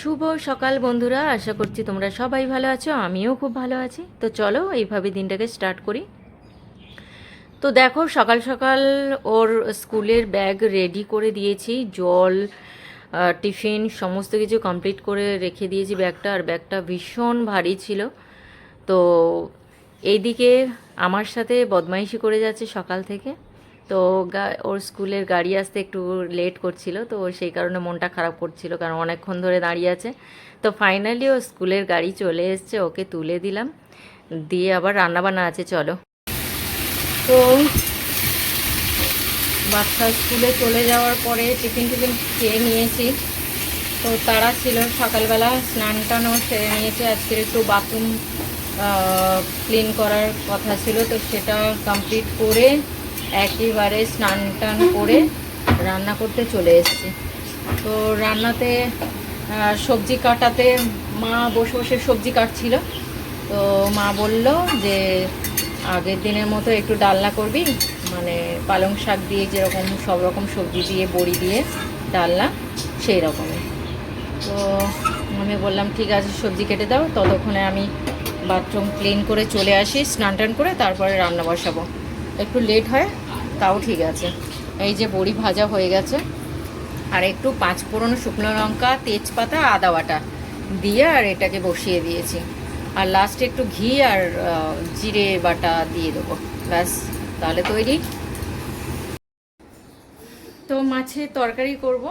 শুভ সকাল বন্ধুরা, আশা করছি তোমরা সবাই ভালো আছো, আমিও খুব ভালো আছি। তো চলো, এইভাবে দিনটাকে স্টার্ট করি। তো দেখো, সকাল সকাল ওর স্কুলের ব্যাগ রেডি করে দিয়েছি, জল টিফিন, সমস্ত কিছু কমপ্লিট করে রেখে দিয়েছি ব্যাগটা আর ব্যাগটা ভীষণ ভারী ছিল। তো এইদিকে আমার সাথে বদমাইশি করে যাচ্ছে সকাল থেকে। তো ওর স্কুলের গাড়ি আসতে একটু লেট করছিল, তো সেই কারণে মনটা খারাপ করছিল, কারণ অনেকক্ষণ ধরে দাঁড়িয়ে আছে। তো ফাইনালি ও স্কুলের গাড়ি চলে এসছে, ওকে তুলে দিলাম। দিয়ে আবার রান্নাবান্না আছে, চলো। তো বাচ্চা স্কুলে চলে যাওয়ার পরে টিফিন টিফিন খেয়ে নিয়েছি। তো তারা ছিল, সকালবেলা স্নান টানও সেরে নিয়েছে। আজকে একটু বাথরুম ক্লিন করার কথা ছিল, তো সেটা কমপ্লিট করে একেবারে স্নান টান করে রান্না করতে চলে এসেছি। তো রান্নাতে সবজি কাটাতে মা বসে বসে সবজি কাটছিল। তো মা বলল যে, আগের দিনের মতো একটু ডালনা করবি মানে পালং শাক দিয়ে যেরকম সব রকম সবজি দিয়ে, বড়ি দিয়ে ডালনা, সেই রকমই। তো আমি বললাম, ঠিক আছে, সবজি কেটে দাও। ততক্ষণে আমি বাথরুম ক্লিন করে চলে আসি, স্নান টান করে তারপরে রান্না বসাবো। একটু লেট হয়, তাও ঠিক আছে। এই যে বড়ি ভাজা হয়ে গেছে, আর একটু পাঁচ ফোড়ন শুকনো লঙ্কা, তেজপাতা, আদা বাটা দিয়ে আর এটাকে বসিয়ে দিয়েছি। আর লাস্টে একটু ঘি আর জিরে বাটা দিয়ে দেবো। ব্যাস, তাহলে তৈরি। তো মাছের তরকারি করব।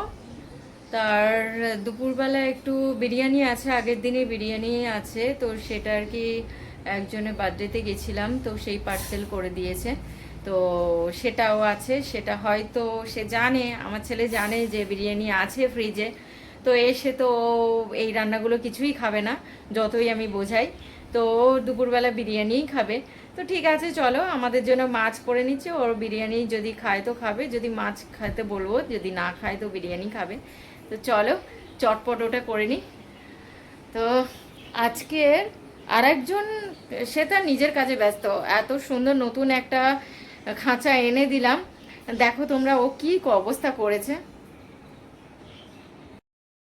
তার দুপুরবেলা একটু বিরিয়ানি আছে, আগের দিনে বিরিয়ানি আছে, তো সেটা আর কি একজনের বার্থডেতে গেছিলাম, তো সেই পার্সেল করে দিয়েছে। তো সেটাও আছে, সেটা হয়তো সে জানে, আমার ছেলে জানে যে বিরিয়ানি আছে ফ্রিজে তো এসে তো এই রান্নাগুলো কিছুই খাবে না, যতই আমি বোঝাই। তো দুপুরবেলা বিরিয়ানিই খাবে। তো ঠিক আছে, চলো, আমাদের জন্য মাছ করে নিচ্ছে, ওর বিরিয়ানি যদি খায় তো খাবে, যদি মাছ খাইতে বলব, যদি না খায় তো বিরিয়ানি খাবে। তো চলো, চটপট ওটা করে নিই তো আজকে আরেকজন, সে তার নিজের কাজে ব্যস্ত। এত সুন্দর নতুন একটা খাঁচা এনে দিলাম। দেখো তোমরা ও কি অবস্থা করেছে।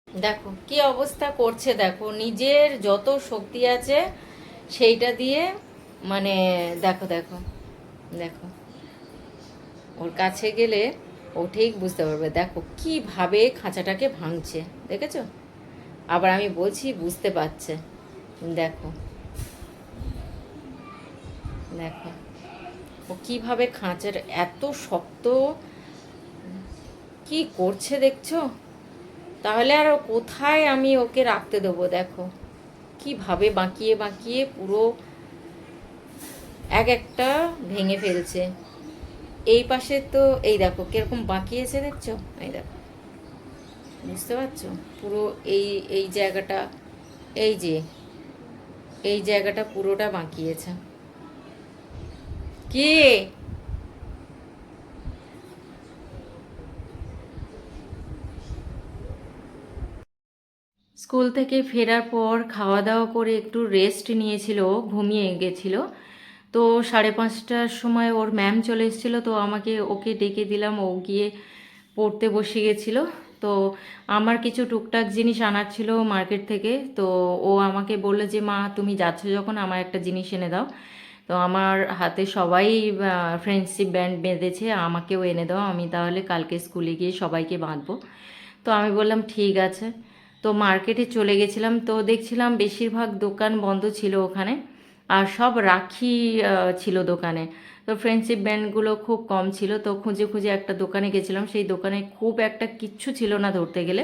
দেখো, কি অবস্থা করছে দেখো, নিজের যত শক্তি আছে সেইটা দিয়ে মানে দেখো দেখো দেখো। ওর কাছে গেলে ও ঠিক বুঝতে পারবে, দেখো কীভাবে খাঁচাটাকে ভাঙছে, দেখেছ? আবার আমি বলছি বুঝতে পারছে, দেখো। দেখো। ও কীভাবে খাঁচার এত শক্ত? কি করছে দেখছ? তাহলে আর কোথায় আমি ওকে রাখতে দেবো দেখো। কীভাবে বাঁকিয়ে বাঁকিয়ে পুরো এক একটা ভেঙে ফেলছে। এই পাশে তো, এই দেখো, কীরকম বাঁকিয়েছে দেখছ? এই দেখো। বুঝতে পারছ? পুরো এই এই জায়গাটা, এই যে, এই জায়গাটা পুরোটা বাঁকিয়েছে। কি? স্কুল থেকে ফেরার পর খাওয়া দাওয়া করে একটু রেস্ট নিয়েছিল, ঘুমিয়ে গেছিল। তো সাড়ে পাঁচটার সময় ওর ম্যাম চলে এসেছিল, তো আমাকে ওকে ডেকে দিলাম। ও গিয়ে পড়তে বসে গেছিল। তো আমার কিছু টুকটাক জিনিস আনার ছিল মার্কেট থেকে। তো ও আমাকে বলল যে, মা, তুমি যাচ্ছ যখন আমার একটা জিনিস এনে দাও। তো আমার হাতে সবাই ফ্রেন্ডশিপ ব্যান্ড বেঁধেছে, আমাকেও এনে দাও, আমি তাহলে কালকে স্কুলে গিয়ে সবাইকে বাঁধবো। তো আমি বললাম, ঠিক আছে। তো মার্কেটে চলে গেছিলাম, তো দেখছিলাম বেশিরভাগ দোকান বন্ধ ছিল ওখানে, আর সব রাখি ছিল দোকানে। তো ফ্রেন্ডশিপ ব্যান্ডগুলো খুব কম ছিল, তো খুঁজে খুঁজে একটা দোকানে গেছিলাম, সেই দোকানে খুব একটা কিচ্ছু ছিল না ধরতে গেলে।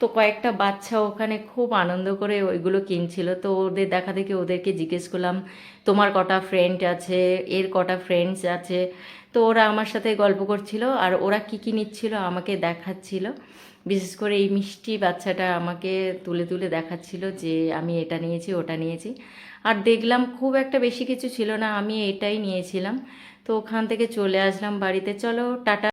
তো কয়েকটা বাচ্চা ওখানে খুব আনন্দ করে ওইগুলো কিনছিল। তো ওদের দেখা দেখে ওদেরকে জিজ্ঞেস করলাম, তোমার কটা ফ্রেন্ড আছে? এর কটা ফ্রেন্ডস আছে? তো ওরা আমার সাথে গল্প করছিল আর ওরা কী কী নিচ্ছিল আমাকে দেখাচ্ছিল। বিশেষ করে এই মিষ্টি বাচ্চাটা আমাকে তুলে তুলে দেখাচ্ছিল যে আমি এটা নিয়েছি, ওটা নিয়েছি। আর দেখলাম খুব একটা বেশি কিছু ছিল না, আমি এটাই নিয়েছিলাম। তো ওখান থেকে চলে আসলাম বাড়িতে, চলো, টাটা।